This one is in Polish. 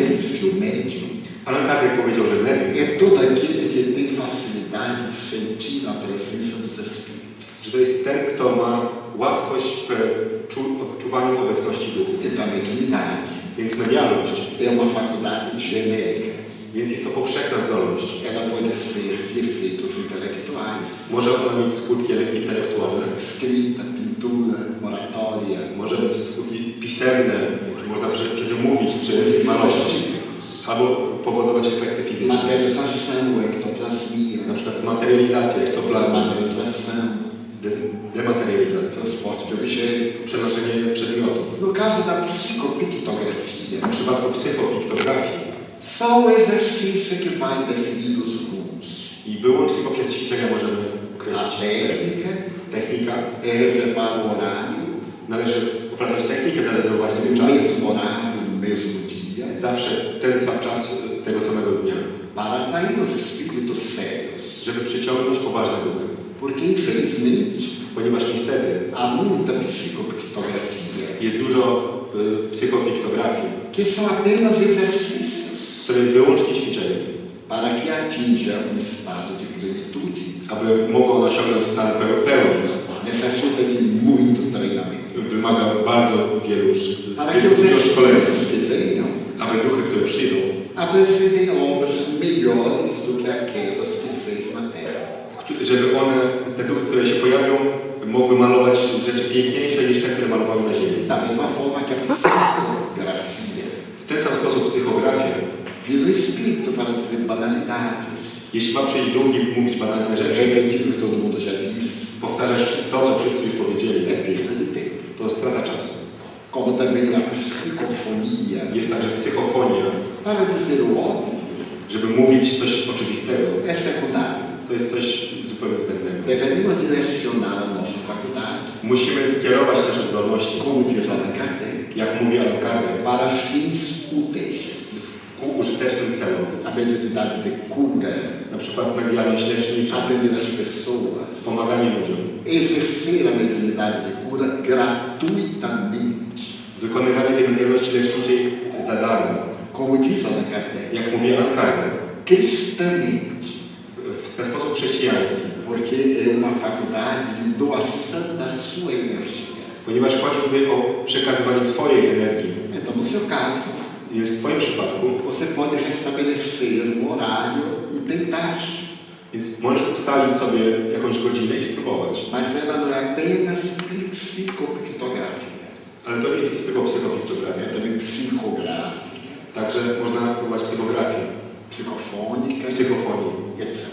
Kardec diz que o médium Allan Kardec powiedział, że medium, é todo aquele que tem facilidade de sentir a presença dos espíritos. że to jest ten, kto ma łatwość w czu, odczuwaniu obecności duchu. Então, mediunidade Więc medialność, é uma faculdade genérica. więc jest to powszechna zdolność. Ela pode ser de efeitos intelectuais, Może ona mieć skutki intelektualne, escrita, pintura, oratória, może mieć skutki pisemne, mówić, czy malować, albo powodować efekty fizyczne. Materialização, ectoplasmia, Na przykład materializacja, ektoplazma, desmaterialização, des- dematerializacja, przenoszenie przedmiotów. No caso da psicopictografia, W przypadku psychopiktografii só o exercício que vai definir os rumos. i wyłącznie poprzez ćwiczenia możemy określić cel. Technika. reservar o horário, Należy opracować technikę, zarezerwować sobie czas. mesmo horário, mesmo dia, Zawsze ten sam czas y, tego samego dnia, para atrair os espíritos sérios. żeby przyciągnąć poważne duchy. Porque, infelizmente, Ponieważ niestety há muita psicopictografia, jest dużo y, psychopiktografii, que são apenas exercícios które jest wyłącznie ćwiczeniem, para que atinja um estado de plenitude. aby mogło ono osiągnąć stan peł- pełni. Necessita de muito treinamento. Wymaga bardzo wielu Para que os wielu szkoleń, espíritos que venham aby duchy, które przyjdą, apresentem obras melhores do que aquelas que fez na Terra. żeby one, te duchy, które się pojawią, mogły malować rzeczy piękniejsze niż te, które malowały na ziemi. Da mesma forma que a psicografia W ten sam sposób psychografia, vira o espírito para dizer banalidades, jeśli ma przyjść duch i mówić banalne rzeczy, repetir o que todo mundo já disse, powtarzać to, co wszyscy już powiedzieli, é perda de. To strata czasu. Como também a psicofonia, Jest także psychofonia, para dizer o óbvio, żeby mówić coś oczywistego, é secundário. to jest coś zupełnie zbędnego. Deveríamos direcionar a nossa faculdade, Musimy skierować nasze zdolności, como diz Allan Kardec, jak mówi Allan Kardec, para fins úteis. Ku użytecznym celom. A mediunidade de cura, Na przykład medialność lecznicza, atender as pessoas, pomaganie ludziom, exercer a mediunidade de cura gratuitamente, wykonywanie tej medialności leczniczej za darmo. como diz Allan Kardec, Jak mówi Allan Kardec, cristamente, w ten sposób chrześcijański, porque é uma faculdade de doação da sua energia. ponieważ chodzi tutaj o przekazywanie swojej energii. Então, no seu caso, Więc w Twoim przypadku, você pode restabelecer um horário e tentar, więc możesz ustalić sobie jakąś godzinę i spróbować. mas ela não é apenas psicopictográfica, Ale to nie jest tylko psychopiktografia. é também psicográfica, Także można próbować psychografię, psicofônica, psychofonii etc.